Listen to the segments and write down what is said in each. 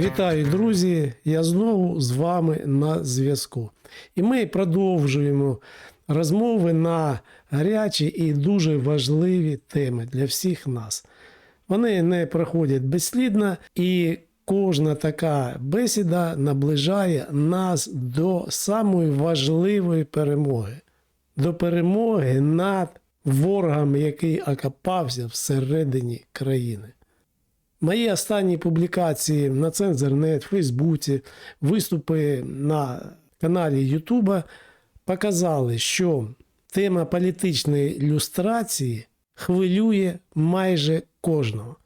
Вітаю, друзі! Я знову з вами на зв'язку. І ми продовжуємо розмови на гарячі і дуже важливі теми для всіх нас. Вони не проходять безслідно, і кожна така бесіда наближає нас до самої важливої перемоги, до перемоги над ворогом, який окопався всередині країни. Мої останні публікації на Цензернет, Фейсбуці, виступи на каналі Ютуба показали, що тема політичної люстрації хвилює майже кожного.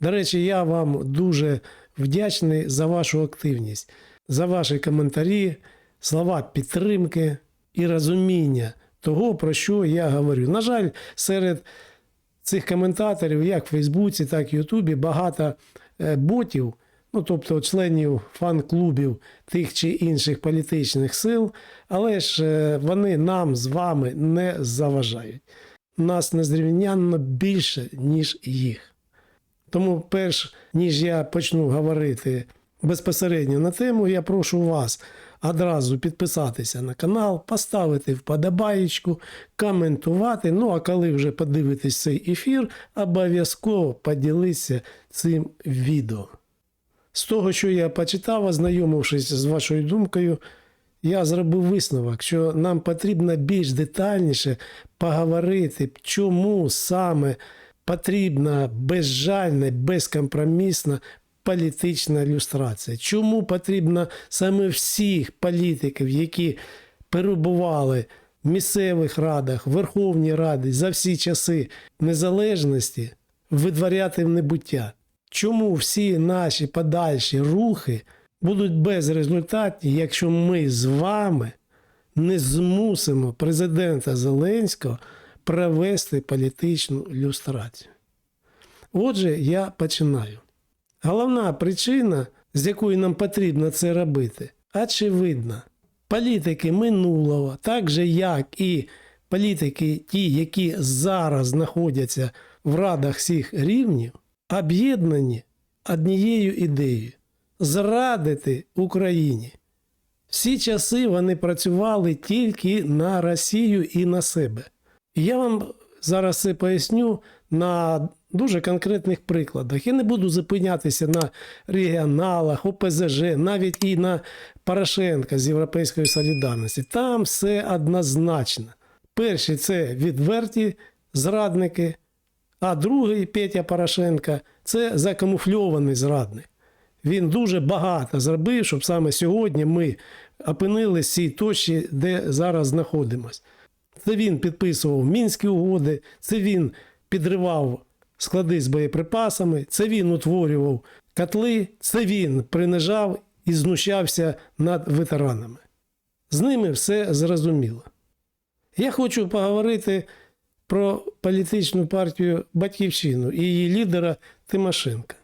До речі, я вам дуже вдячний за вашу активність, за ваші коментарі, слова підтримки і розуміння того, про що я говорю. На жаль, серед цих коментаторів, як в Фейсбуці, так і в Ютубі, багато е, ботів, ну тобто членів фан-клубів тих чи інших політичних сил, але ж е, вони нам з вами не заважають. Нас незрівнянно більше, ніж їх. Тому, перш ніж я почну говорити безпосередньо на тему, я прошу вас одразу підписатися на канал, поставити вподобаєчку, коментувати. Ну а коли вже подивитесь цей ефір, обов'язково поділитися цим відео. З того, що я почитав, ознайомившись з вашою думкою, я зробив висновок, що нам потрібно більш детальніше поговорити, чому саме потрібна безжальна, безкомпромісна політична люстрація. Чому потрібно саме всіх політиків, які перебували в місцевих радах, в Верховній Раді за всі часи незалежності видворяти в небуття? Чому всі наші подальші рухи будуть безрезультатні, якщо ми з вами не змусимо президента Зеленського провести політичну люстрацію? Отже, я починаю. Головна причина, з якої нам потрібно це робити, очевидна. Політики минулого, так же як і політики, ті, які зараз знаходяться в радах всіх рівнів, об'єднані однією ідеєю зрадити Україні. Всі часи вони працювали тільки на Росію і на себе. Я вам зараз це поясню на дуже конкретних прикладах. Я не буду зупинятися на регіоналах, ОПЗЖ, навіть і на Порошенка з Європейської солідарності. Там все однозначно. Перший це відверті зрадники, а другий Петя Порошенка це закамуфльований зрадник. Він дуже багато зробив, щоб саме сьогодні ми опинилися в цій точці, де зараз знаходимося. Це він підписував мінські угоди, це він підривав склади з боєприпасами, це він утворював котли, це він принижав і знущався над ветеранами. З ними все зрозуміло. Я хочу поговорити про політичну партію Батьківщину і її лідера Тимошенка.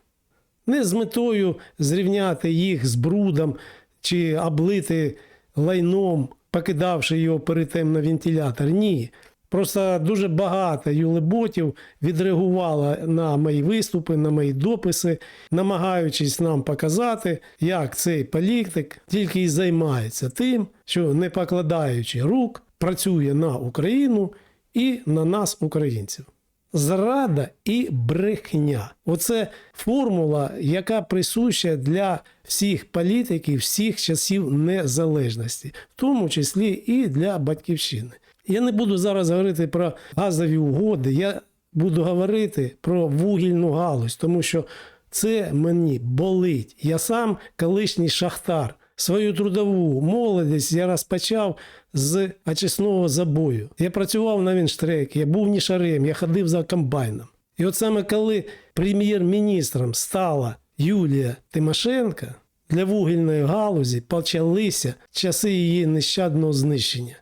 Не з метою зрівняти їх з брудом чи облити лайном, покидавши його перед тим на вентилятор. Ні. Просто дуже багато юлеботів відреагувало на мої виступи, на мої дописи, намагаючись нам показати, як цей політик тільки і займається тим, що не покладаючи рук, працює на Україну і на нас, українців. Зрада і брехня. Оце формула, яка присуща для всіх політиків, всіх часів незалежності, в тому числі і для батьківщини. Я не буду зараз говорити про газові угоди, я буду говорити про вугільну галузь, тому що це мені болить. Я сам колишній шахтар. Свою трудову молодість я розпочав з очисного забою. Я працював на Вінштрекі, я був нішарем, я ходив за комбайном. І от саме коли прем'єр-міністром стала Юлія Тимошенко, для вугільної галузі почалися часи її нещадного знищення.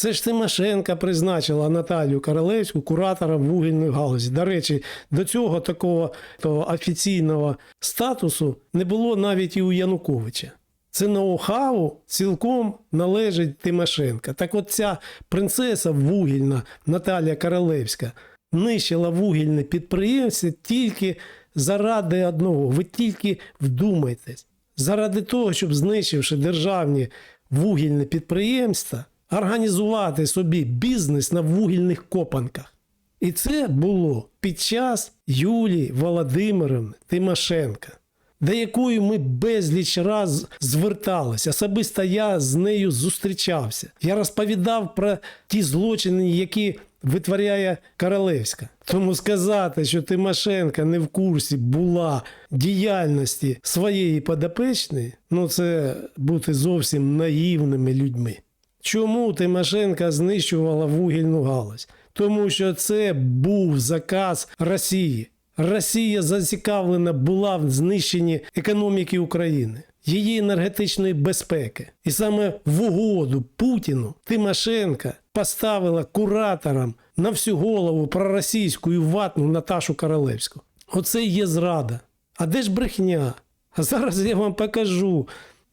Це ж Тимошенка призначила Наталію Королевську куратором вугільної галузі. До речі, до цього такого того офіційного статусу не було навіть і у Януковича. Це ноу-хау цілком належить Тимошенка. Так от ця принцеса вугільна Наталія Королевська нищила вугільне підприємство тільки заради одного. Ви тільки вдумайтесь. заради того, щоб знищивши державні вугільні підприємства, організувати собі бізнес на вугільних копанках. І це було під час Юлії Володимирівни Тимошенка, до якої ми безліч раз зверталися. Особисто я з нею зустрічався. Я розповідав про ті злочини, які витворяє Королевська. Тому сказати, що Тимошенка не в курсі була діяльності своєї подопечної, ну це бути зовсім наївними людьми. Чому Тимошенка знищувала вугільну галузь? Тому що це був заказ Росії. Росія зацікавлена була в знищенні економіки України, її енергетичної безпеки. І саме в угоду Путіну Тимошенка поставила куратором на всю голову проросійську і ватну Наташу Королевську. Оце є зрада. А де ж брехня? А зараз я вам покажу,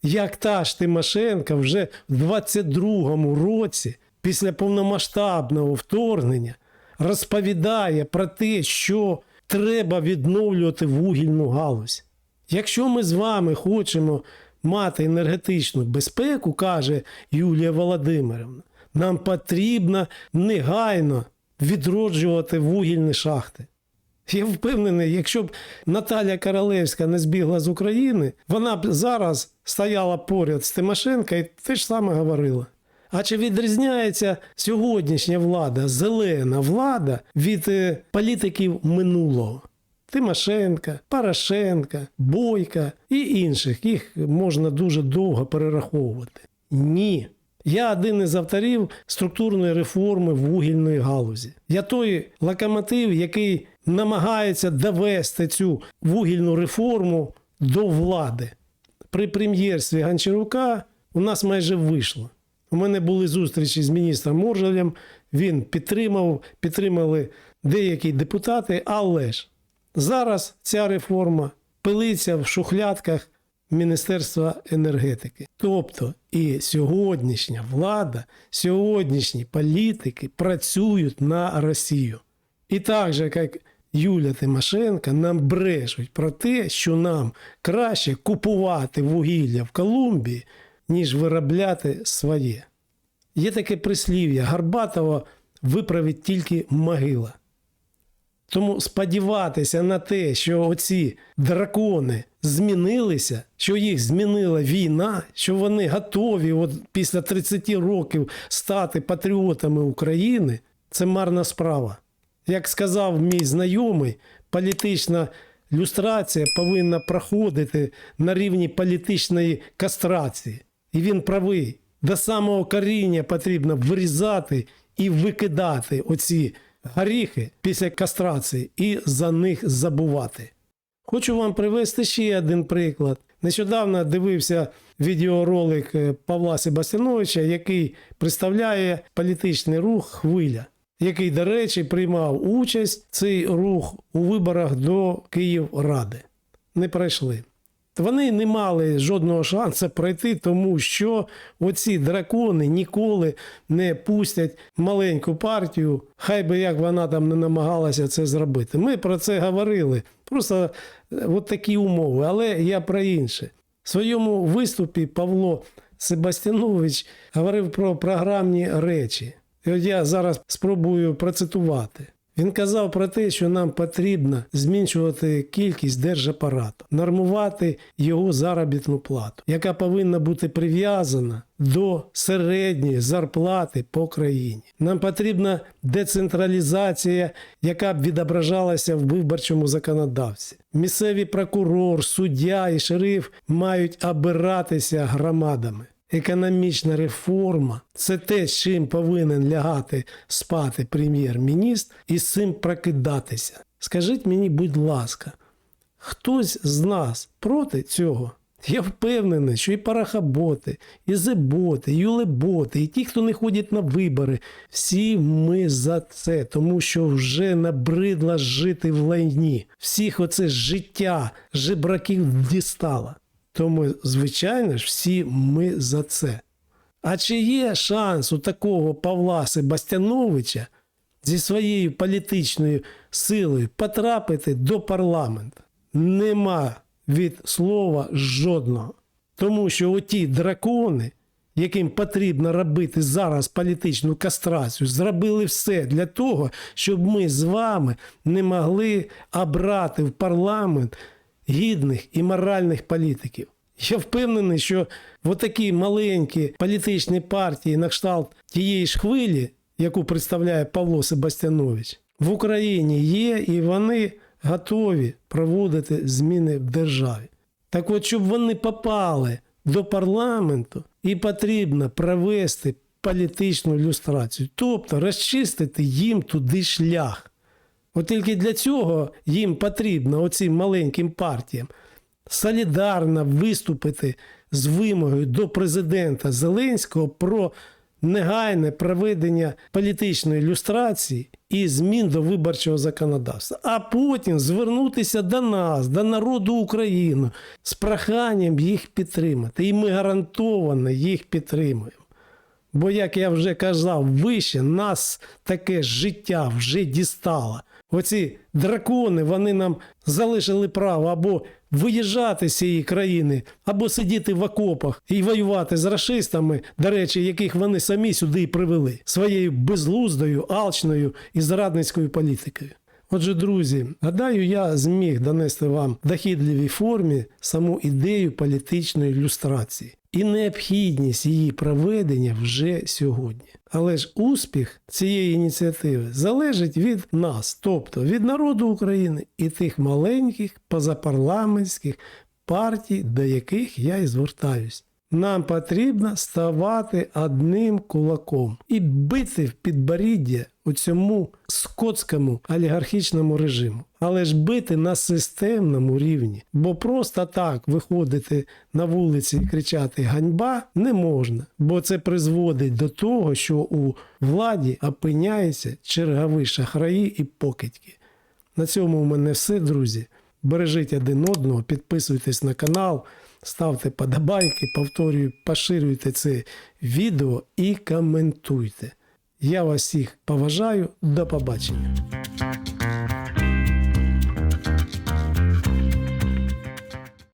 як та ж Тимошенка вже в 22-му році, після повномасштабного вторгнення, розповідає про те, що треба відновлювати вугільну галузь. Якщо ми з вами хочемо мати енергетичну безпеку, каже Юлія Володимирівна, нам потрібно негайно відроджувати вугільні шахти. Я впевнений, якщо б Наталя Королевська не збігла з України, вона б зараз стояла поряд з Тимошенко і те ж саме говорила. А чи відрізняється сьогоднішня влада, зелена влада від е, політиків минулого? Тимошенка, Порошенка, Бойка і інших. Їх можна дуже довго перераховувати. Ні. Я один із авторів структурної реформи вугільної галузі. Я той локомотив, який намагається довести цю вугільну реформу до влади. При прем'єрстві Гончарука у нас майже вийшло. У мене були зустрічі з міністром Моржелем, він підтримав, підтримали деякі депутати, але ж зараз ця реформа пилиться в шухлядках Міністерства енергетики. Тобто і сьогоднішня влада, сьогоднішні політики працюють на Росію. І так же, як Юля Тимошенко, нам брешуть про те, що нам краще купувати вугілля в Колумбії, ніж виробляти своє. Є таке прислів'я: Гарбатова виправить тільки могила. Тому сподіватися на те, що оці дракони змінилися, що їх змінила війна, що вони готові от після 30 років стати патріотами України, це марна справа. Як сказав мій знайомий, політична люстрація повинна проходити на рівні політичної кастрації. І він правий. До самого коріння потрібно вирізати і викидати оці горіхи після кастрації і за них забувати. Хочу вам привести ще один приклад. Нещодавно дивився відеоролик е, Павла Себастьяновича, який представляє політичний рух Хвиля, який, до речі, приймав участь цей рух у виборах до Київради. Не пройшли. Вони не мали жодного шансу пройти, тому що оці дракони ніколи не пустять маленьку партію, хай би як вона там не намагалася це зробити. Ми про це говорили. Просто е, от такі умови. Але я про інше. В своєму виступі Павло Себастьянович говорив про програмні речі. Я зараз спробую процитувати. Він казав про те, що нам потрібно зменшувати кількість держапарату, нормувати його заробітну плату, яка повинна бути прив'язана до середньої зарплати по країні. Нам потрібна децентралізація, яка б відображалася в виборчому законодавстві. Місцевий прокурор, суддя і шериф мають обиратися громадами. Економічна реформа це те, з чим повинен лягати спати прем'єр-міністр і з цим прокидатися. Скажіть мені, будь ласка, хтось з нас проти цього? Я впевнений, що і парахаботи, і зеботи, і юлеботи, і ті, хто не ходять на вибори, всі ми за це, тому що вже набридло жити в лайні. Всіх оце життя жебраків дістало. Тому, звичайно ж, всі ми за це. А чи є шанс у такого Павла Себастьяновича зі своєю політичною силою потрапити до парламенту? Нема від слова жодного. Тому що оті дракони, яким потрібно робити зараз політичну кастрацію, зробили все для того, щоб ми з вами не могли обрати в парламент гідних і моральних політиків. Я впевнений, що в такі маленькі політичні партії на кшталт тієї ж хвилі, яку представляє Павло Себастьянович, в Україні є, і вони готові проводити зміни в державі. Так от, щоб вони попали до парламенту, і потрібно провести політичну ілюстрацію, тобто розчистити їм туди шлях. От тільки для цього їм потрібно оцим маленьким партіям солідарно виступити з вимогою до президента Зеленського про негайне проведення політичної ілюстрації і змін до виборчого законодавства, а потім звернутися до нас, до народу України з проханням їх підтримати. І ми гарантовано їх підтримуємо. Бо, як я вже казав вище, нас таке життя вже дістало. Оці дракони вони нам залишили право або виїжджати з цієї країни, або сидіти в окопах і воювати з расистами, до речі, яких вони самі сюди і привели своєю безглуздою, алчною і зрадницькою політикою. Отже, друзі, гадаю, я зміг донести вам в дохідливій формі саму ідею політичної ілюстрації і необхідність її проведення вже сьогодні. Але ж успіх цієї ініціативи залежить від нас, тобто від народу України і тих маленьких позапарламентських партій, до яких я і звертаюсь. Нам потрібно ставати одним кулаком і бити в підборіддя у цьому скотському олігархічному режиму, але ж бити на системному рівні, бо просто так виходити на вулиці і кричати ганьба не можна, бо це призводить до того, що у владі опиняються чергові шахраї і покидьки. На цьому у мене все, друзі. Бережіть один одного, підписуйтесь на канал, ставте подобайки, повторюю, поширюйте це відео і коментуйте. Я вас всіх поважаю. До побачення.